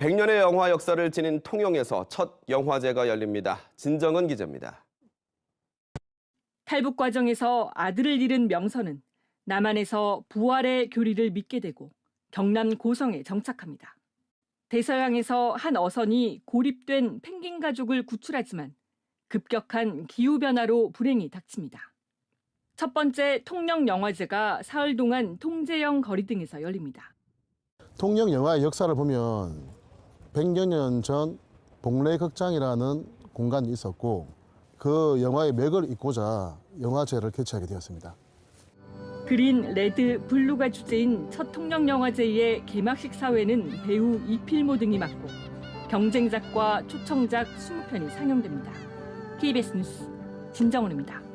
100년의 영화 역사를 지닌 통영에서 첫 영화제가 열립니다. 진정은 기자입니다. 탈북 과정에서 아들을 잃은 명선은 남한에서 부활의 교리를 믿게 되고 경남 고성에 정착합니다. 대서양에서 한 어선이 고립된 펭귄 가족을 구출하지만 급격한 기후 변화로 불행이 닥칩니다. 첫 번째 통영 영화제가 사흘 동안 통제형 거리 등에서 열립니다. 통영 영화의 역사를 보면 100여 년전 복례 극장이라는 공간이 있었고 그 영화의 맥을 잇고자 영화제를 개최하게 되었습니다. 그린, 레드, 블루가 주제인 첫 통영 영화제의 개막식 사회는 배우 이필모 등이 맡고 경쟁작과 초청작 20편이 상영됩니다. KBS 뉴스 진정원입니다.